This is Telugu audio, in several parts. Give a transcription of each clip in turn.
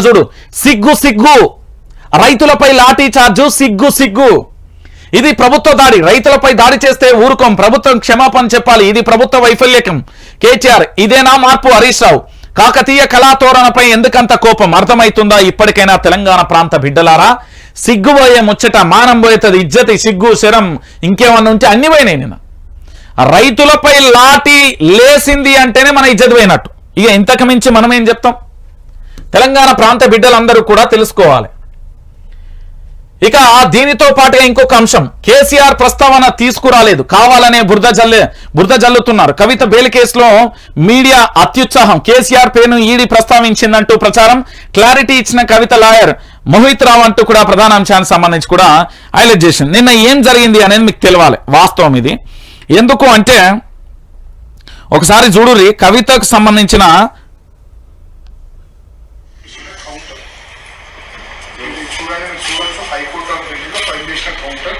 చూడు సిగ్గు సిగ్గు. రైతులపై లాఠీ చార్జు సిగ్గు సిగ్గు. ఇది ప్రభుత్వ దాడి. రైతులపై దాడి చేస్తే ఊరుకోం. ప్రభుత్వం క్షమాపణ చెప్పాలి. ఇది ప్రభుత్వ వైఫల్యకం. కేటీఆర్ ఇదేనా మార్పు హరీష్ రావు? కాకతీయ కళాతోరణపై ఎందుకంత కోపం? అర్థమవుతుందా ఇప్పటికైనా తెలంగాణ ప్రాంత బిడ్డలారా? సిగ్గుపోయే ముచ్చట మానం పోయేది ఇజ్జతి సిగ్గు శరం ఇంకేమన్నా ఉంటే అన్ని పోయినాయి నేను రైతులపై లాఠీ లేసింది అంటేనే మన ఇజ్జతి పోయినట్టు. ఇక ఇంతకు మించి మనం ఏం చెప్తాం? తెలంగాణ ప్రాంత బిడ్డలందరూ కూడా తెలుసుకోవాలి. ఇక దీనితో పాటుగా ఇంకొక అంశం. కేసీఆర్ ప్రస్తావన తీసుకురాలేదు. కావాలనే బురద జల్లే బురద జల్లుతున్నారు. కవిత బెయిల్ కేసులో మీడియా అత్యుత్సాహం. కేసీఆర్ పేరును ఈడీ ప్రస్తావించిందంటూ ప్రచారం. క్లారిటీ ఇచ్చిన కవిత లాయర్ మోహిత్ రావు అంటూ కూడా ప్రధాన అంశానికి సంబంధించి కూడా హైలైట్ చేసింది. నిన్న ఏం జరిగింది అనేది మీకు తెలియాలి వాస్తవం ఇది. ఎందుకు అంటే ఒకసారి చూడురి కవితకు సంబంధించిన ఇది చూడండి మీరు చూడొచ్చు హైకోర్టు ఆఫ్ చేసిన కౌంటర్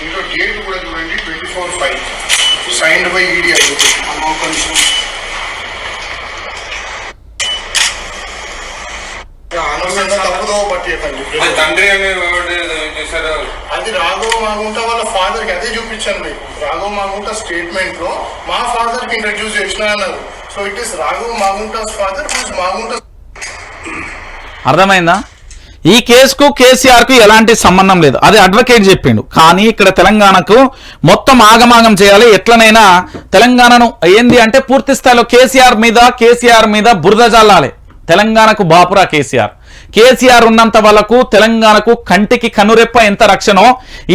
ఇందులో డేట్ కూడా చూడండి twenty four five signed by ED తప్పుదో తండ్రి అది రాఘవ మాగుంట వాళ్ళ ఫాదర్కి అదే చూపించాను మీకు. రాఘవ మాగుంట స్టేట్మెంట్లో మా ఫాదర్కి ఇంట్రడ్యూస్ చేసిన అన్నారు. సో ఇట్ ఇస్ రాఘవ మాగుంటాస్ ఫాదర్ మాగుంట అర్థమైందా? ఈ కేసుకు కేసీఆర్కు ఎలాంటి సంబంధం లేదు. అది అడ్వకేట్ చెప్పిండు. కానీ ఇక్కడ తెలంగాణకు మొత్తం ఆగమాగం చేయాలి. ఎట్లనైనా తెలంగాణను ఏంది అంటే పూర్తి స్థాయిలో కేసీఆర్ మీద కేసీఆర్ మీద బురద జల్లాలి. తెలంగాణకు బాపురా కేసీఆర్. కేసీఆర్ ఉన్నంత వరకు తెలంగాణకు కంటికి కనురెప్ప ఎంత రక్షణో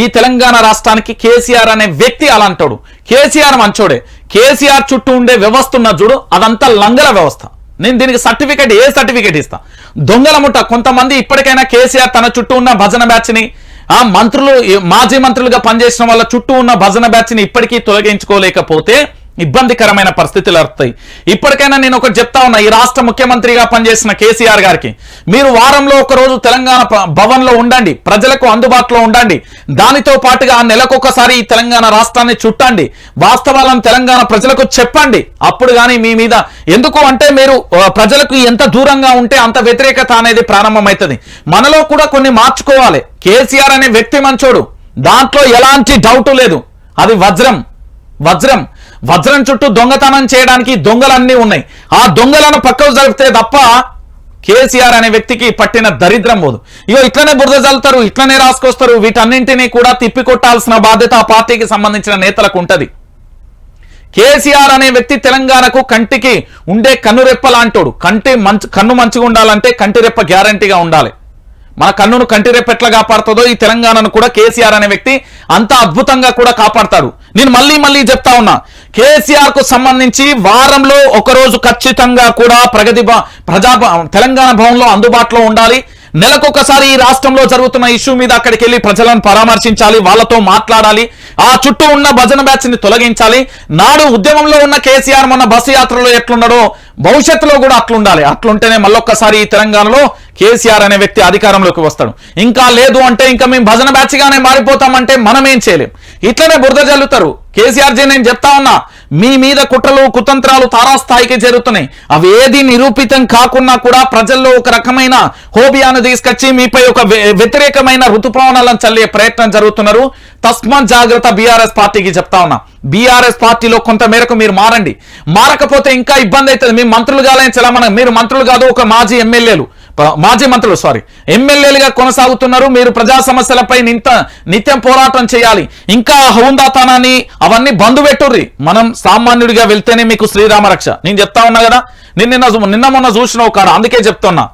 ఈ తెలంగాణ రాష్ట్రానికి కేసీఆర్ అనే వ్యక్తి అలాంటాడు కేసీఆర్ మంచోడే. కేసీఆర్ చుట్టూ ఉండే వ్యవస్థ ఉన్న చూడు అదంతా లంగల వ్యవస్థ. నేను దీనికి సర్టిఫికేట్ ఏ సర్టిఫికేట్ ఇస్తా? దొంగల ముఠ కొంతమంది ఇప్పటికైనా కేసీఆర్ తన చుట్టూ ఉన్న భజన బ్యాచ్ని ఆ మంత్రులు మాజీ మంత్రులుగా పనిచేసిన వాళ్ళ చుట్టూ ఉన్న భజన బ్యాచ్ని ఇప్పటికీ తొలగించుకోలేకపోతే ఇబ్బందికరమైన పరిస్థితులు వస్తాయి. ఇప్పటికైనా నేను ఒకటి చెప్తా ఉన్నా ఈ రాష్ట్ర ముఖ్యమంత్రిగా పనిచేసిన కేసీఆర్ గారికి మీరు వారంలో ఒక రోజు తెలంగాణ భవన్లో భవన్లో ఉండండి ప్రజలకు అందుబాటులో ఉండండి దానితో పాటుగా నెలకొకసారి ఈ తెలంగాణ రాష్ట్రాన్ని చుట్టండి వాస్తవాలను తెలంగాణ ప్రజలకు చెప్పండి. అప్పుడు కానీ మీ మీద ఎందుకు అంటే మీరు ప్రజలకు ఎంత దూరంగా ఉంటే అంత వ్యతిరేకత అనేది ప్రారంభమవుతుంది మనలో కూడా కొన్ని మార్చుకోవాలి. కేసీఆర్ అనే వ్యక్తి మంచోడు. దాంట్లో ఎలాంటి డౌట్ లేదు. అది వజ్రం. వజ్రం. వజ్రం చుట్టూ దొంగతనం చేయడానికి దొంగలన్నీ ఉన్నాయి. ఆ దొంగలను పక్కకు జరిపితే తప్ప కేసీఆర్ అనే వ్యక్తికి పట్టిన దరిద్రం పోదు. ఇగో ఇట్లనే బురద చల్లుతారు ఇట్లనే రాసుకొస్తారు వీటన్నింటినీ కూడా తిప్పికొట్టాల్సిన బాధ్యత ఆ పార్టీకి సంబంధించిన నేతలకు ఉంటది. కేసీఆర్ అనే వ్యక్తి తెలంగాణకు కంటికి ఉండే కన్నురెప్ప లాంటోడు. కంటి మంచి కన్ను మంచిగా ఉండాలంటే కంటిరెప్ప గ్యారంటీగా ఉండాలి. మన కన్నును కంటి రెప్ప కాపాడుతుందో ఈ తెలంగాణను కూడా కేసీఆర్ అనే వ్యక్తి అంత అద్భుతంగా కూడా కాపాడతాడు. నేను మళ్ళీ మళ్ళీ చెప్తా ఉన్నా కేసీఆర్కు సంబంధించి వారంలో ఒకరోజు ఖచ్చితంగా కూడా ప్రగతి ప్రజా తెలంగాణ భవన్లో అందుబాటులో ఉండాలి. నెలకొకసారి ఈ రాష్ట్రంలో జరుగుతున్న ఇష్యూ మీద అక్కడికి వెళ్ళి ప్రజలను పరామర్శించాలి వాళ్ళతో మాట్లాడాలి ఆ చుట్టూ ఉన్న భజన బ్యాచ్ని తొలగించాలి. నాడు ఉద్యమంలో ఉన్న కేసీఆర్ మొన్న బస్సు యాత్రలో ఎట్లున్నాడో భవిష్యత్తులో కూడా అట్లుండాలి. అట్లుంటేనే మళ్ళొక్కసారి ఈ తెలంగాణలో కేసీఆర్ అనే వ్యక్తి అధికారంలోకి వస్తాడు. ఇంకా లేదు అంటే ఇంకా మేము భజన బ్యాచ్గానే మారిపోతామంటే మనం ఏం చేయలేం. ఇట్లనే బురద జల్లుతారు. కేసీఆర్ జీ నేను చెప్తా ఉన్నా మీ మీద కుట్రలు కుతంత్రాలు తారాస్థాయికి జరుగుతున్నాయి అవి ఏది నిరూపితం కాకున్నా కూడా ప్రజల్లో ఒక రకమైన హోబియాను తీసుకొచ్చి మీపై ఒక వ్య- వ్యతిరేకమైన ఋతుపవనాలను చల్లే ప్రయత్నం జరుగుతున్నారు. తస్మాత్ జాగ్రత్త బీఆర్ఎస్ పార్టీకి చెప్తా ఉన్నా. బీఆర్ఎస్ పార్టీలో కొంత మేరకు మీరు మారండి. మారకపోతే ఇంకా ఇబ్బంది అవుతుంది. మీ మంత్రులు కాలని చలమన. మీరు మంత్రులు కాదు ఒక మాజీ ఎమ్మెల్యేలు. మాజీ మంత్రులు సారీ ఎమ్మెల్యేలుగా కొనసాగుతున్నారు. మీరు ప్రజా సమస్యలపై నింత నిత్యం పోరాటం చేయాలి. ఇంకా హౌందాతనాన్ని అవన్నీ బంధు పెట్టుర్రి. మనం సామాన్యుడిగా వెళ్తేనే మీకు శ్రీరామ రక్ష. నేను చెప్తా ఉన్నా కదా? నిన్న నిన్న నిన్న మొన్న చూసిన ఒక అందుకే చెప్తున్నా.